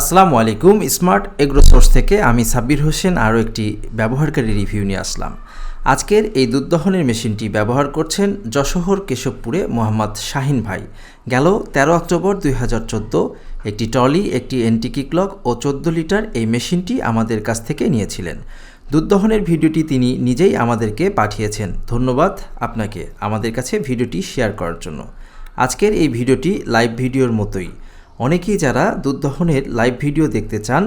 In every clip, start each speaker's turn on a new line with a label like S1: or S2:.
S1: আসসালামু আলাইকুম, smart agro source থেকে আমি সাব্বির হোসেন আরও একটি ব্যবহারকারী রিভিউ নিয়ে আসলাম। আজকের এই দুধ দহনের মেশিনটি ব্যবহার করছেন যশোহর কেশবপুরে মোহাম্মদ শাহিন ভাই। গেল তেরো অক্টোবর দুই হাজার চোদ্দ, একটি ট্রলি, একটি এন্টিকি ক্লক ও চোদ্দ লিটার এই মেশিনটি আমাদের কাছ থেকে নিয়েছিলেন। দুধ ভিডিওটি তিনি নিজেই আমাদেরকে পাঠিয়েছেন। ধন্যবাদ আপনাকে আমাদের কাছে ভিডিওটি শেয়ার করার জন্য। আজকের এই ভিডিওটি লাইভ ভিডিওর মতোই। অনেকেই যারা দুধ দহনের লাইভ ভিডিও দেখতে চান,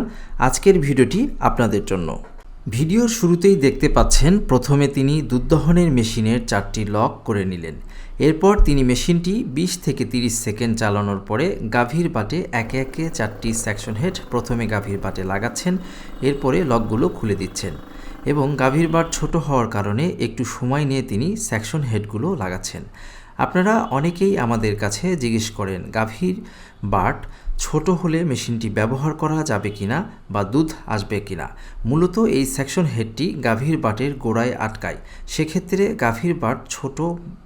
S1: আজকের ভিডিওটি আপনাদের জন্য। ভিডিওর শুরুতেই দেখতে পাচ্ছেন, প্রথমে তিনি দুধ দহনের মেশিনের চারটি লক করে নিলেন। এরপর তিনি মেশিনটি 20 থেকে 30 সেকেন্ড চালানোর পরে গাভীর বাটে একে একে চারটি সেকশন হেড প্রথমে গাভীর বাটে লাগাচ্ছেন, এরপরে লকগুলো খুলে দিচ্ছেন এবং গাভীর বাট ছোট হওয়ার কারণে একটু সময় নিয়ে তিনি সেকশন হেডগুলো লাগাচ্ছেন। আপনারা অনেকেই আমাদের কাছে জিজ্ঞেস করেন গাভীর বাট ছোট হলে মেশিনটি ব্যবহার করা যাবে কিনা বা দুধ আসবে কিনা। মূলত এই সেকশন হেডটি গাভীর বাটের গোড়ায় আটকায়। সেক্ষেত্রে গাভীর বাট ছোট,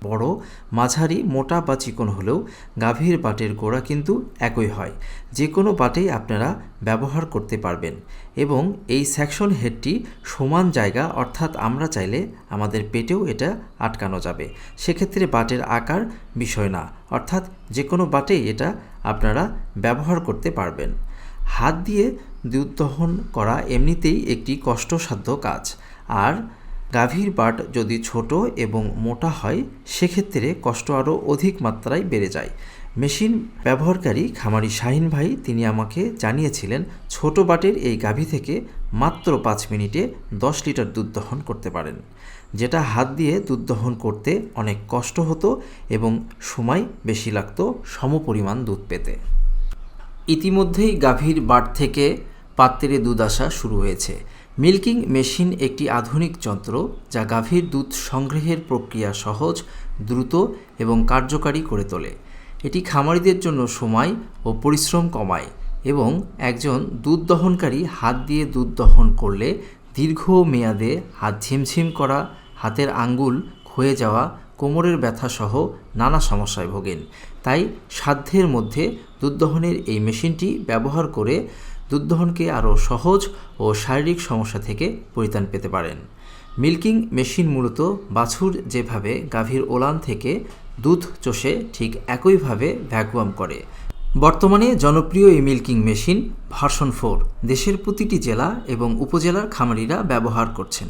S1: বড়, মাঝারি, মোটা বা চিকন হলেও গাভীর বাটের গোড়া কিন্তু একই হয়। যে কোনো বাটেই আপনারা ব্যবহার করতে পারবেন এবং এই সেকশন হেডটি সমান জায়গা অর্থাৎ আমরা চাইলে আমাদের পেটেও এটা আটকানো যাবে। সেক্ষেত্রে বাটের আকার বিষয় না। অর্থাৎ যে কোনো বাটেই এটা আপনারা ব্যবহার করতে পারবেন। হাত দিয়ে দুধ দহন করা এমনিতেই একটি কষ্টসাধ্য কাজ। আর গাভীর বাট যদি ছোট এবং মোটা হয়, সেক্ষেত্রে কষ্ট আরও অধিক মাত্রায় বেড়ে যায়। মেশিন ব্যবহারকারী খামারি শাহিন ভাই তিনি আমাকে জানিয়েছিলেন, ছোট বাটের এই গাভী থেকে মাত্র পাঁচ মিনিটে দশ লিটার দুধ দহন করতে পারেন। যেটা হাত দিয়ে দুধ দহন করতে অনেক কষ্ট হতো এবং সময় বেশি লাগতো সমপরিমাণ দুধ পেতে। ইতিমধ্যেই গাভীর বাট থেকে পাত্রে দুধ আসা শুরু হয়েছে। মিল্কিং মেশিন একটি আধুনিক যন্ত্র যা গাভীর দুধ সংগ্রহের প্রক্রিয়া সহজ, দ্রুত এবং কার্যকারী করে তোলে। এটি খামারিদের জন্য সময় ও পরিশ্রম কমায় এবং একজন দুধ দহনকারী হাত দিয়ে দুধ দহন করলে দীর্ঘ মেয়াদে হাত ঝিমঝিম করা হাতের আঙ্গুল ক্ষয়ে যাওয়া, কোমরের ব্যথাসহ নানা সমস্যায় ভোগেন। তাই সাধ্যের মধ্যে দুধ দহনের এই মেশিনটি ব্যবহার করে দুধ দহনকে আরও সহজ ও শারীরিক সমস্যা থেকে পরিত্রাণ পেতে পারেন। মিল্কিং মেশিন মূলত বাছুর যেভাবে গাভীর ওলান থেকে দুধ চষে ঠিক একইভাবে ভ্যাকুয়াম করে। বর্তমানে জনপ্রিয় এই মিল্কিং মেশিন ভার্সন ফোর, দেশের প্রতিটি জেলা এবং উপজেলার খামারিরা ব্যবহার করছেন।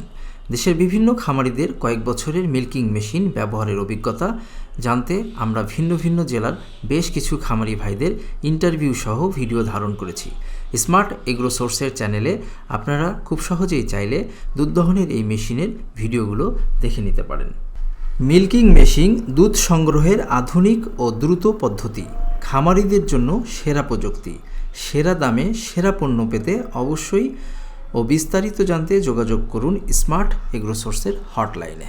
S1: দেশের বিভিন্ন খামারিদের কয়েক বছরের মিল্কিং মেশিন ব্যবহারের অভিজ্ঞতা জানতে আমরা ভিন্ন ভিন্ন জেলার বেশ কিছু খামারি ভাইদের ইন্টারভিউ সহ ভিডিও ধারণ করেছি। স্মার্ট এগ্রো সোর্সের চ্যানেলে আপনারা খুব সহজেই চাইলে দুধ এই মেশিনের ভিডিওগুলো দেখে নিতে পারেন। মিল্কিং মেশিন দুধ সংগ্রহের আধুনিক ও দ্রুত পদ্ধতি, খামারিদের জন্য সেরা প্রযুক্তি। সেরা দামে সেরা পণ্য পেতে অবশ্যই ও বিস্তারিত জানতে যোগাযোগ করুন স্মার্ট এগ্রোসোর্সের হটলাইনে।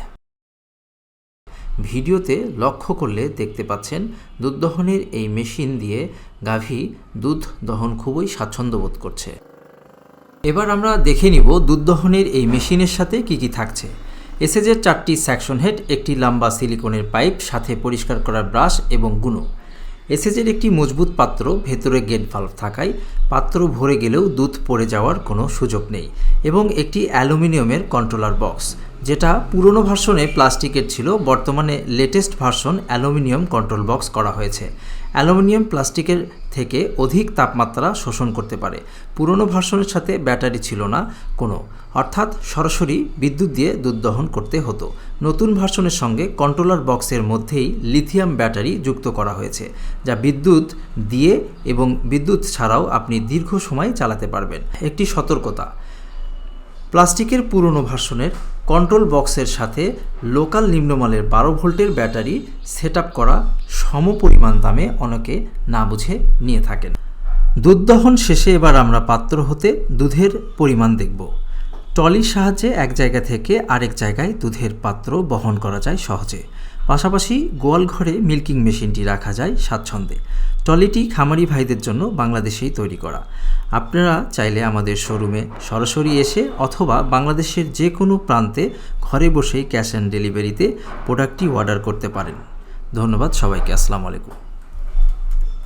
S1: ভিডিওতে লক্ষ্য করলে দেখতে পাচ্ছেন, দুধ দহনের এই মেশিন দিয়ে গাভী দুধ দহন খুবই স্বাচ্ছন্দ্য বোধ করছে। এবার আমরা দেখে নিব দুধ দহনের এই মেশিনের সাথে কি কি থাকছে। এসএজের চারটি সেকশন হেড, একটি লম্বা সিলিকনের পাইপ, সাথে পরিষ্কার করার ব্রাশ এবং গুঁড়ো এসএজের একটি মজবুত পাত্র, ভেতরে গেট ভাল্ভ থাকায় পাত্র ভরে গেলেও দুধ পড়ে যাওয়ার কোনো সুযোগ নেই এবং একটি অ্যালুমিনিয়ামের কন্ট্রোলার বক্স যেটা পুরনো ভার্সনে প্লাস্টিকের ছিল, বর্তমানে latest version aluminium control box করা হয়েছে। অ্যালুমিনিয়াম প্লাস্টিকের থেকে অধিক তাপমাত্রা শোষণ করতে পারে। পুরনো ভার্সনের সাথে ব্যাটারি ছিল না কোনো। অর্থাৎ সরাসরি বিদ্যুৎ দিয়ে দুধ দহন করতে হতো। নতুন ভার্সনের সঙ্গে কন্ট্রোলার বক্সের মধ্যেই লিথিয়াম ব্যাটারি যুক্ত করা হয়েছে, যা বিদ্যুৎ দিয়ে এবং বিদ্যুৎ ছাড়াও আপনি দীর্ঘ সময় চালাতে পারবেন। একটি সতর্কতা। প্লাস্টিকের পুরনো ভার্সনের কন্ট্রোল বক্সের সাথে লোকাল নিম্নমালের বারো ভোল্টের ব্যাটারি সেট করা সমপরিমাণ দামে অনেকে না বুঝে নিয়ে থাকেন। দুধ দহন শেষে এবার আমরা পাত্র হতে দুধের পরিমাণ দেখব। ট্রলির সাহায্যে এক জায়গা থেকে আরেক জায়গায় দুধের পাত্র বহন করা যায় সহজে। পাশাপাশি গোয়াল ঘরে মিল্কিং মেশিনটি রাখা যায় স্বাচ্ছন্দ্যে। ট্রলিটি খামারি ভাইদের জন্য বাংলাদেশেই তৈরি করা। আপনারা চাইলে আমাদের শোরুমে সরাসরি এসে অথবা বাংলাদেশের যে কোনো প্রান্তে ঘরে বসেই ক্যাশ অ্যান্ড ডেলিভারিতে প্রোডাক্টটি অর্ডার করতে পারেন। ধন্যবাদ সবাইকে, আসসালামু আলাইকুম।